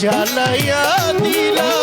জ্বালাইয়া দিলা।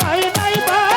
তোমায় নাই বা